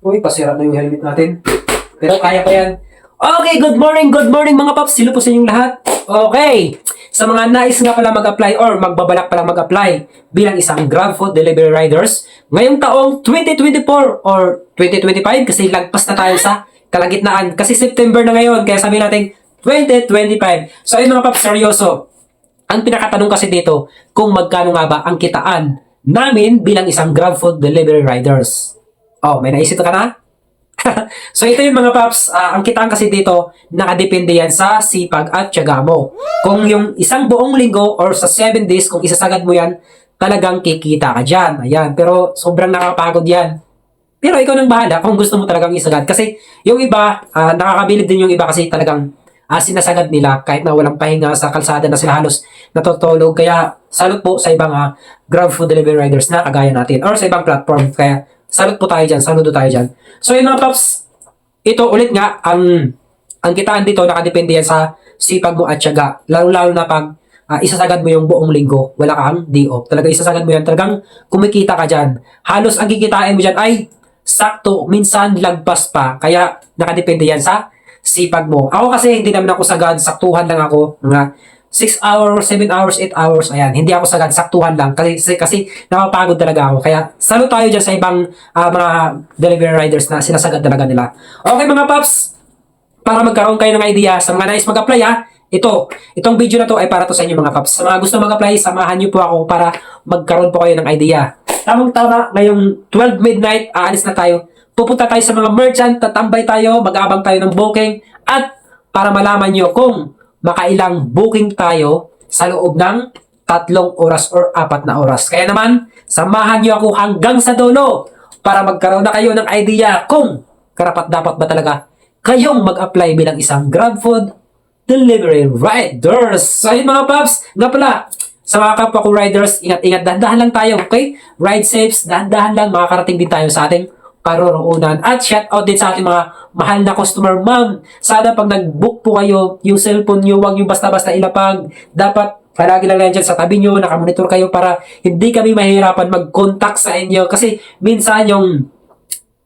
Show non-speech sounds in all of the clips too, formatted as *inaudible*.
Uy, pasira na yung helmet natin. Pero kaya pa yan. Okay, good morning, good morning mga paps. Sino po sa inyong lahat? Okay. Sa mga nais nga pala mag-apply or magbabalak pala mag-apply bilang isang Grab Food Delivery Riders ngayong taong 2024 or 2025 kasi lagpas na tayo sa kalagitnaan. Kasi September na ngayon, kaya sabihin natin 2025. So ayun mga paps, seryoso. Ang pinakatanong kasi dito, kung magkano nga ba ang kitaan namin bilang isang Grab Food Delivery Riders. Oh, may naisip ka na? *laughs* so ito yung mga paps, ah, ang kitaan kasi dito, nakadepende yan sa sipag at tiyaga mo. Kung yung isang buong linggo or sa 7 days, kung isasagad mo yan, talagang kikita ka dyan. Ayan, pero sobrang nakapagod yan. Pero ikaw nang bahala kung gusto mo talagang isagad. Kasi yung iba, ah, nakakabilib din yung iba kasi talagang ah, sinasagad nila kahit na walang pahinga sa kalsada na sila halos natutulog. Kaya salute po sa ibang ah, Grab Food Delivery Riders na kagaya natin or sa ibang platform. Kaya salute po tayo dyan, saludo tayo dyan. So yun mga paps, ito ulit nga, ang ang kitaan dito nakadepende yan sa sipag mo at tiyaga. Lalo-lalo na pag ah, isasagad mo yung buong linggo, wala kang day off. Talaga isasagad mo yan, talagang kumikita ka dyan. Halos ang kikitain mo dyan ay sakto, minsan lagpas pa. Kaya nakadepende yan sa sipag mo. Ako kasi hindi naman ako sagad, saktuhan lang ako. Mga 6 hours, 7 hours, 8 hours, ayan. Hindi ako sagad, saktuhan lang. Kasi, kasi, napapagod talaga ako. Kaya salute tayo dyan sa ibang ah, mga delivery riders na sinasagad talaga nila. Okay mga paps, para magkaroon kayo ng idea sa mga nais mag-apply ha, ito, itong video na to ay para to sa inyo mga paps. Sa mga gusto mag-apply, samahan niyo po ako para magkaroon po kayo ng idea. Tamang tama, ngayong 12 midnight, aalis na tayo. Pupunta tayo sa mga merchant, tatambay tayo, mag-aabang tayo ng booking, at para malaman nyo kung makailang booking tayo sa loob ng tatlong oras or apat na oras. Kaya naman, samahan nyo ako hanggang sa dulo para magkaroon na kayo ng idea kung karapat dapat ba talaga kayong mag-apply bilang isang Grab Food Delivery Riders. So yun mga paps, nga pala, sa mga kapwa ko riders, ingat-ingat, dahan-dahan lang tayo, okay? Ride safe, dahan-dahan lang, makakarating din tayo sa ating paroroonan. At shout out din sa ating mga mahal na customer, ma'am. Sana pag nag-book po kayo, yung cellphone nyo, huwag yung basta-basta ilapag. Dapat palagi lang yan dyan sa tabi nyo, nakamonitor kayo para hindi kami mahirapan mag-contact sa inyo. Kasi minsan yung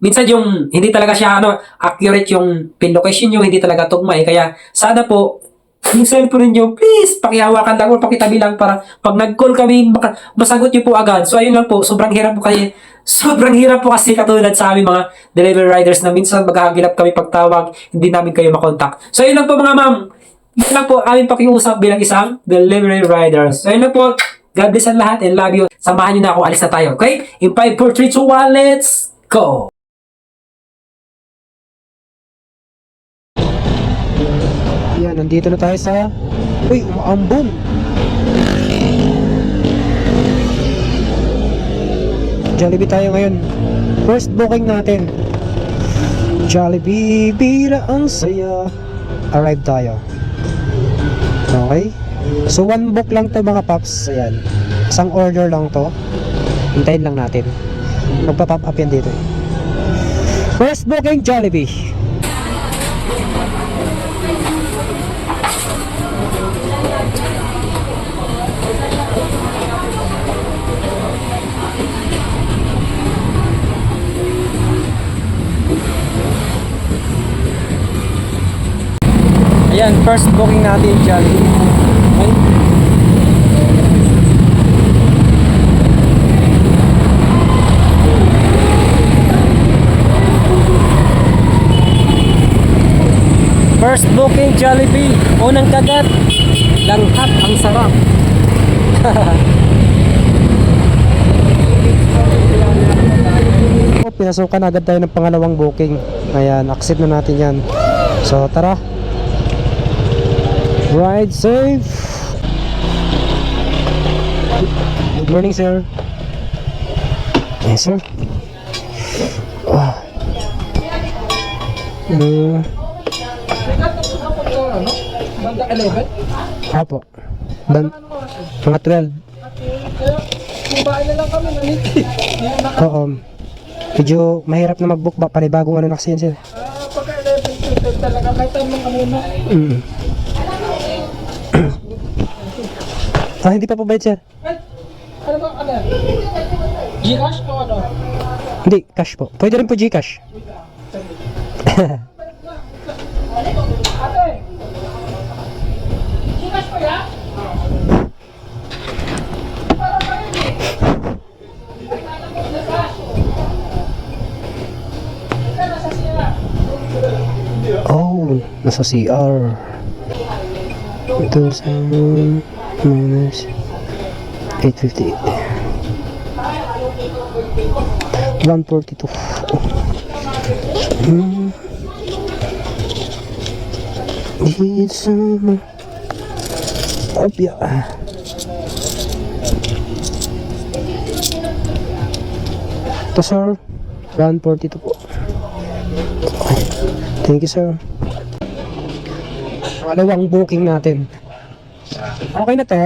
minsan yung hindi talaga siya ano accurate yung pin location nyo, hindi talaga tugma eh. Kaya sana po yung cellphone niyo, please, pakihawakan lang o pakitabi lang para pag nag-call kami, masagot niyo po agad. So, ayun lang po, sobrang hirap po kasi, sobrang hirap po kasi katulad sa aming mga delivery riders na minsan maghahagilap kami pagtawag, hindi namin kayo makontak. So, ayun lang po mga ma'am. Yun lang po aming pakiusap bilang isang delivery riders. So, ayun lang po. God bless ang lahat and love you. Samahan niyo na ako, alis na tayo, okay? In 5, 4, 3, 2, 1, let's go! Yan, nandito na tayo sa... Uy, umaambon! Jollibee tayo ngayon. First booking natin. Jollibee, bira ang saya. Arrive tayo. Okay? So, one book lang to mga paps. Ayan. Isang order lang to. Hintayin lang natin. Magpa-pop up yan dito. First booking, Jollibee. Ayan, first booking natin dyan. First booking Jollibee. Unang kagat. Langhap ang sarap. *laughs* Oh, Pinasukan agad tayo ng pangalawang booking. Ayan, accept na natin yan. So, tara. Ride safe. Good morning, sir. Yes, sir. Ah. Uh, Banda 11? apo. Ban mga 12. Kumain na lang kami, naniti. Oo. Medyo mahirap na mag-book ba panibagong ano na kasi yan, sir. ah, pagka 11 to 12 talaga, kahit tayo mga muna. Mm. Ah, hindi pa po bayad, sir. Ano ba, ano? Gcash o ano? Hindi, cash po. Pwede rin po Gcash. Oh, nasa CR. Ito sa minus 858. 142. Hmm. It's summer. Opya. Ito sir. 142 po. Thank you sir. Pangalawang booking natin. Okay na to?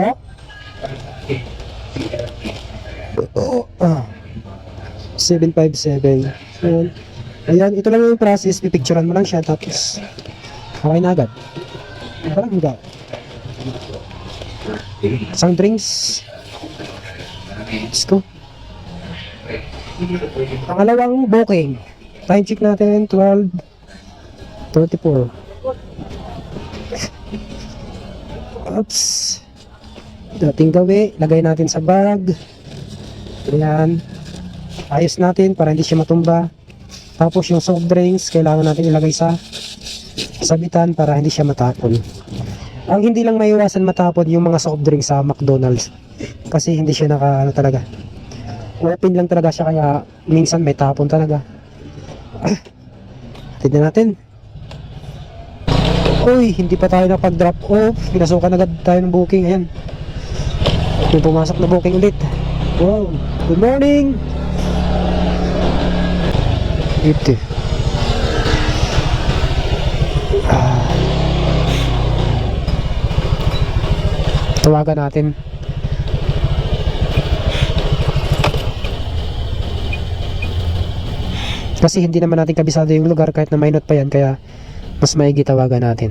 Oo. Ah. 757. Ayan. Ayan, ito lang yung process. Pipicturean mo lang siya tapos okay na agad. Parang hanggang. Isang drinks. Let's go. Pangalawang booking. Time check natin, 12 34. Oops. Dating gawi, lagay natin sa bag. Ayan. Ayos natin para hindi siya matumba. Tapos yung soft drinks, kailangan natin ilagay sa sabitan para hindi siya matapon. Ang hindi lang maiwasan matapon yung mga soft drinks sa McDonald's. Kasi hindi siya naka, ano talaga. Open lang talaga siya kaya minsan may tapon talaga. *clears throat* Tignan natin. Uy, hindi pa tayo napag-drop off. Pinasukan agad tayo ng booking. Ayan. May pumasok na booking ulit. Wow. Good morning. Ito. Ah. Tawagan natin. Kasi hindi naman natin kabisado yung lugar kahit na may note pa yan kaya mas maigi tawagan natin.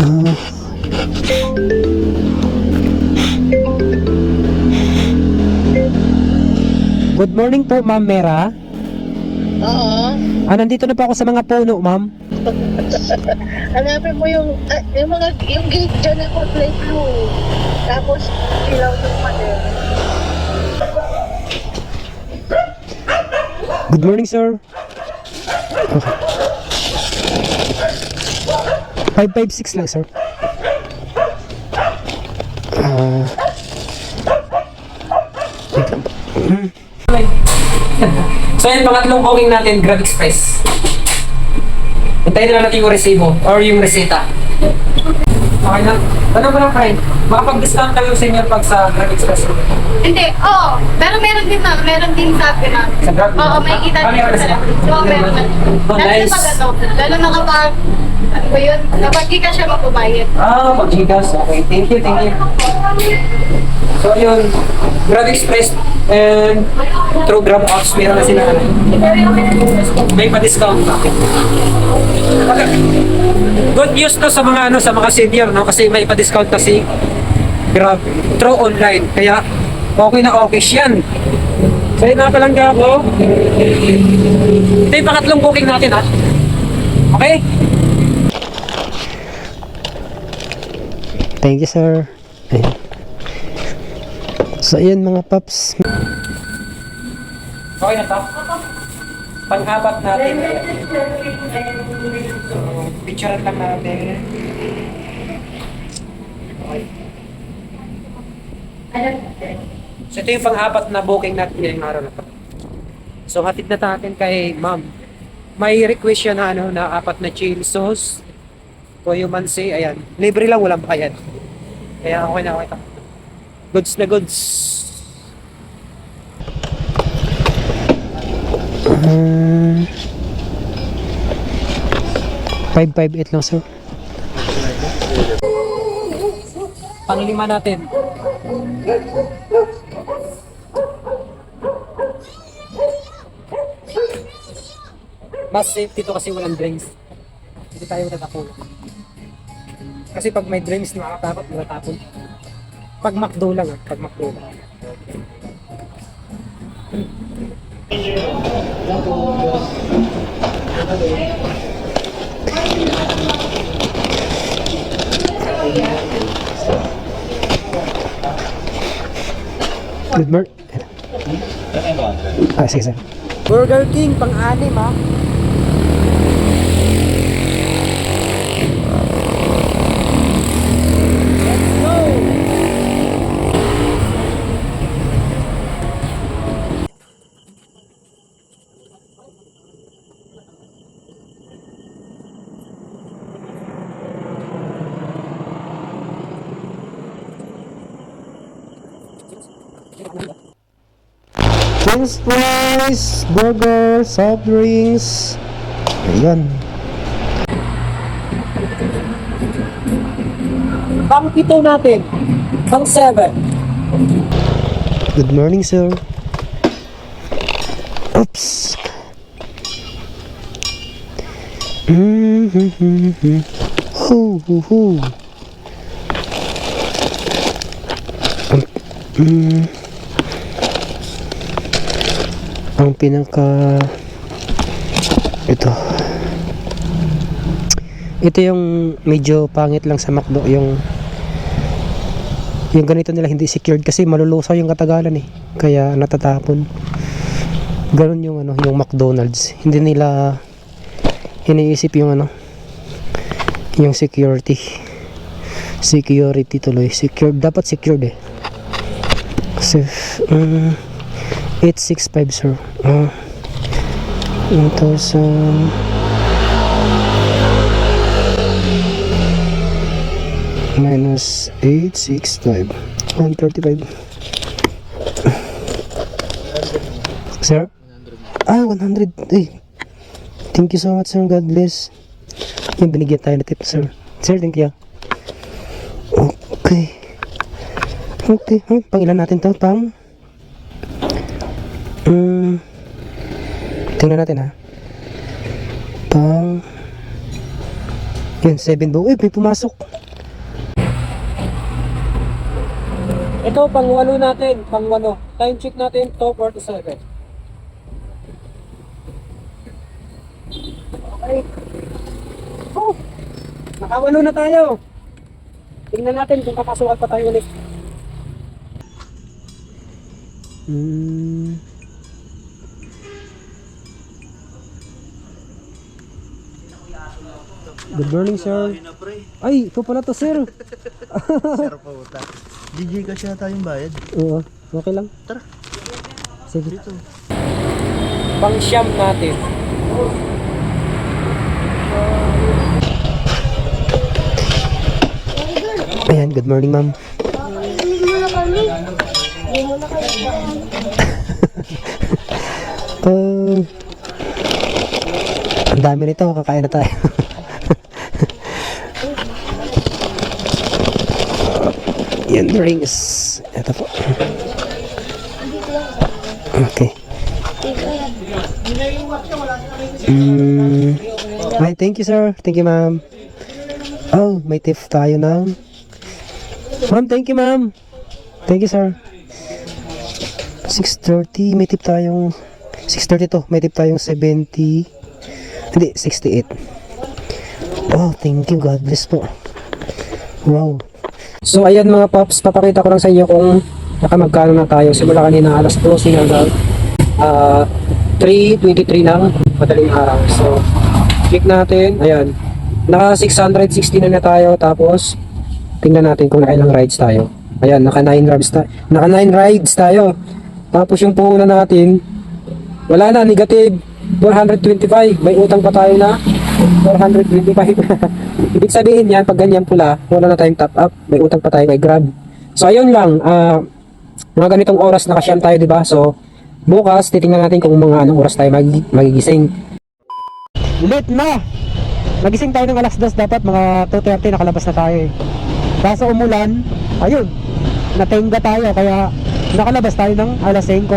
Ah. Good morning po, Ma'am Mera. Oo. Ah, nandito na po ako sa mga puno, Ma'am. *laughs* Hanapin mo yung, ah, yung mga, yung gate dyan na kulay blue. Tapos, ilaw yung pader. Good morning, sir. 556 lang, sir. Ah. so yun, pangatlong booking natin, Grab Express. Hintayin na lang natin yung resibo or yung reseta. Okay na. Tanong ko lang, friend. Makapag-discount kayo sa inyo pag sa Grab Express. Hindi, oo. Pero meron din na, meron din sa akin na. Sa Grab? Oo, may kita Ah, meron na sila? Oo, meron na. Oh, Lalo na pag ano, lalo na kapag, ba yun, kapag ka siya magbabayad. Ah, pag Gcash. Okay, thank you, thank you. So yun, Grab Express and through Grab apps, meron na sila. ano, May pa-discount pa. Okay. Good news to sa mga ano sa mga senior no kasi may pa-discount kasi Grab through online. Kaya okay na okay yan. So yun nga palang ako. Ito yung pangatlong booking natin ha. Okay? Thank you, sir. Ayan. So, ayan mga paps. Okay na to? Pang-apat natin. Picture lang natin. Okay. So, ito yung pang-apat na booking natin ngayong araw na to. So, hatid na natin kay ma'am. May request siya na ano, na apat na chili sauce. Koyumansi, ayan. Libre lang, walang bayad. Kaya okay na, okay na. Goods na goods. Uh, 558 lang, sir. Panglima natin. Mas safety to kasi walang drinks. Hindi tayo matatapon. Kasi pag may drinks, nakakatakot, matatapon. Pag McDo lang ah, pag McDo lang. Good morning. Ah, sige, sir. Burger King, pang-anim, ha? French fries, burger, soft drinks. Ayan. Pang pito natin. Pang seven. Good morning, sir. Oops. Mm-hmm. Hoo, hoo, mm, ang pinaka ito. Ito yung medyo pangit lang sa McDo yung yung ganito nila hindi secured kasi malulusaw yung katagalan eh. Kaya natatapon. Ganun yung ano yung McDonald's. Hindi nila iniisip yung ano yung security. Security tuloy. Secured dapat secured eh. Kasi um, 865 sir. Uh, 1,000 minus 865 135 sir? Ah 100 eh thank you so much sir. God bless. Yung binigyan tayo na tip sir. Sir thank you. Okay. Okay. Hmm, pang ilan natin to pang hmm tingnan natin ha pang yun 7 buo eh may pumasok Ito, pang walo natin. Pang walo. Time check natin, 2.47. Okay. Oh, nakawalo na tayo. Tingnan natin kung kakasukat pa tayo ulit. Hmm. Good morning, sir. Ay, ito pala to, sir. Sir po utak. DJ kasi na tayong bayad. Oo, okay lang. Tara. Sige. Dito. Pang siyam natin. Ayan, good morning, ma'am. Uh, *laughs* ang dami nito, kakain na tayo. *laughs* Yan, drinks. Ito po. Okay. Mm, ay, thank you, sir. Thank you, ma'am. Oh, may tip tayo ng... Ma'am, thank you, ma'am. Thank you, sir. 6.30, may tip tayong 6.30 to, may tip tayong 70 hindi, 68 oh, thank you, God bless po wow So ayan mga paps, papakita ko lang sa inyo kung nakamagkano na tayo. Simula kanina alas 12 hanggang ah, 3.23 ng madaling araw. So, click natin. Ayan. Naka 660 na na tayo. Tapos, tingnan natin kung nakailang rides tayo. Ayan, naka 9 rides, ta naka 9 rides tayo. Tapos yung puhunan natin, wala na, negative 425. May utang pa tayo na 425. *laughs* Ibig sabihin yan, pag ganyan pula, wala na tayong top up. May utang pa tayo kay Grab. So, ayun lang. ah mga ganitong oras nakasyam tayo, di ba? So, bukas, titingnan natin kung mga anong oras tayo mag magigising. late na nagising tayo ng alas 2 dapat mga 2.30 nakalabas na tayo eh kaso umulan ayun natenga tayo kaya nakalabas tayo ng alas 5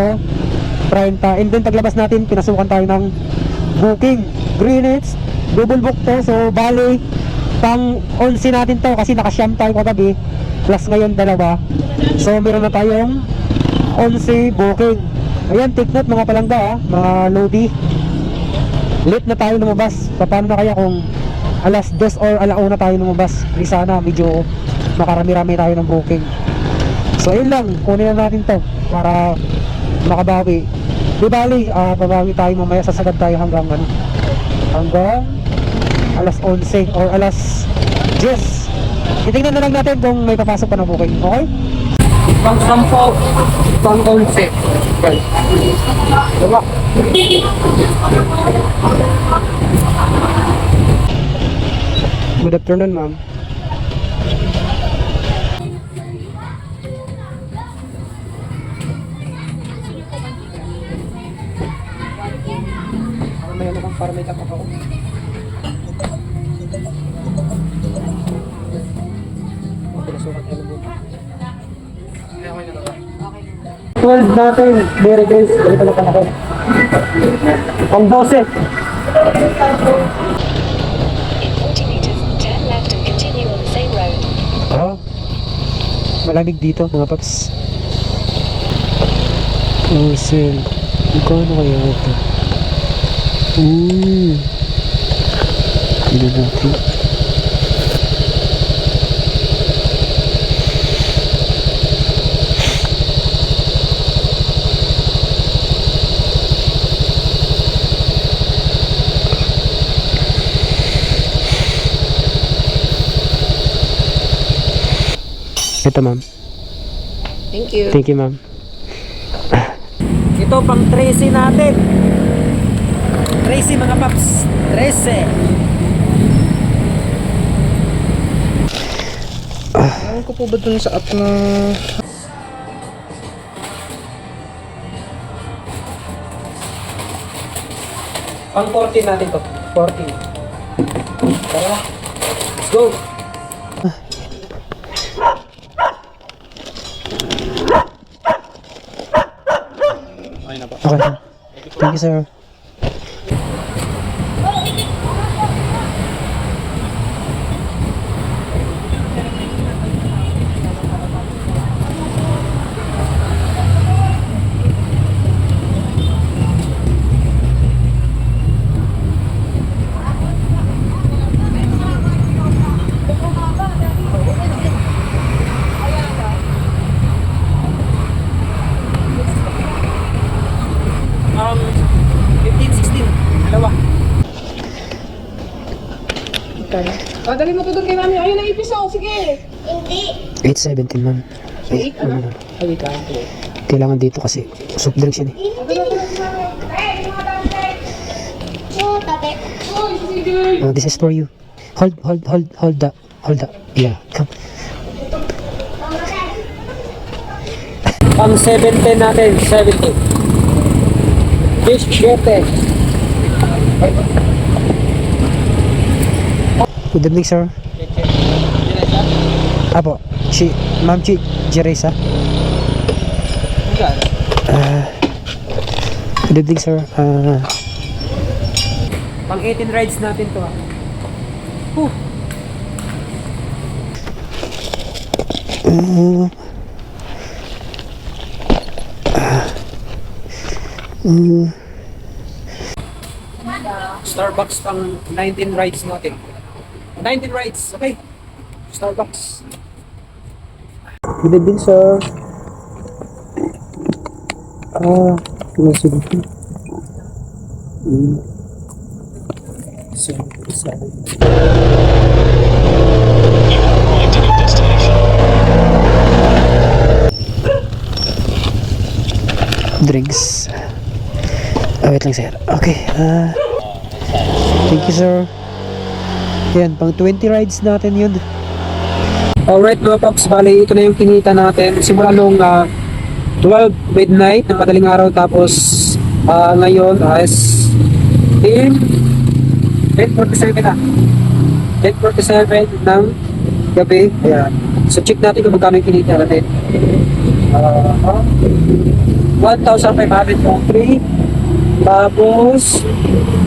30 and then paglabas natin pinasukan tayo ng booking Greenwich double book to so bali pang 11 natin to kasi nakasyam tayo kagabi plus ngayon dalawa so meron na tayong 11 booking Ayan, take note mga palangga ha, mga lodi. Late na tayo lumabas. Paano na kaya kung alas 2 or alauna tayo lumabas? Di sana medyo makarami-rami tayo ng booking. So ayun lang, kunin na natin to para makabawi. Di bali, ah, babawi tayo mamaya, sasagad tayo hanggang ano, hanggang alas 11 or alas 10. Titignan na lang natin kung may papasok pa na booking. Okay? Pang sampo, pang onse. Diba? Good afternoon, ma'am. Ano may tapak ako. Pinasukat ka lang 12 natin, Mary Grace. Ganito na pa ako. Pang 12. In 40 meters, turn left and continue on the same road. Oh. Malamig dito, mga paps. Oh, sir. Magkano kaya ito? Hmm. Tignan natin. Ito, ma'am. Thank you. Thank you, ma'am. Ito pang 13 natin. 13 mga paps. 13. Ewan ko po ba dun sa app na... Pang 14 natin to. 14. Tara na. Let's go. Okay. Thank you, sir. Um, 15, 16. Dalawa. Oh, dali mo to doon kay mami. Ayun na ipis oh. Sige. 8.17, ma'am. Ay, ano? Kailangan dito kasi soft drinks yan eh. Oh, this is for you. Hold, hold, hold, hold that. Hold that. Yeah, come. Pang 17 natin. 17. Fish 7. Good evening, sir. Apo, si Ma'am Chi Jeresa. Ah, good evening, sir. Ah, Pang 18 rides natin to. ah. Huh. mm, mm, Starbucks pang 19 rides natin. 19 rides, okay. Starbucks. good evening, sir. Ah, uh, sige. Mm. Seven, seven. Drinks. Ah, wait lang, sir. Okay. ah thank you, sir. Yan, pang 20 rides natin yun. Alright mga paps, bali ito na yung kinita natin. Simula nung ah, 12 midnight ng madaling araw tapos ah, ngayon as 10 10.47 na. 10.47 ng gabi. Ayan. So check natin kung magkano yung kinita natin. Ah, 1,503 tapos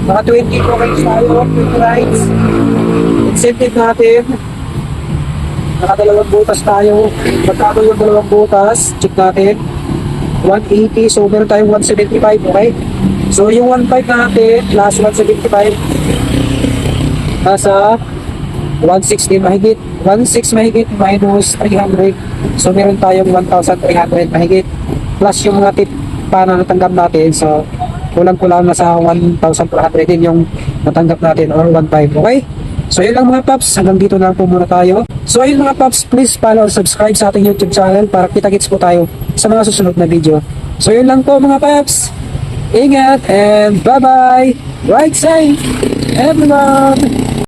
mga 20 tokens tayo, 20 rides. Incentive natin Nakadalawang butas tayo. Magkano yung dalawang butas? Check natin. 180. So, meron tayong 175, okay? So, yung 1.5 natin plus 175 nasa 160 mahigit. 1.6 mahigit minus 300. So, meron tayong 1,300 mahigit. Plus yung mga tip pa na natanggap natin. So, kulang-kulang na sa 1,400 din yung natanggap natin or 1.5. Okay? So, yun lang mga paps. Hanggang dito lang po muna tayo. So, ayun mga paps, please follow or subscribe sa ating YouTube channel para kita-kits po tayo sa mga susunod na video. So, yun lang po mga paps. Ingat and bye-bye. Right safe, everyone.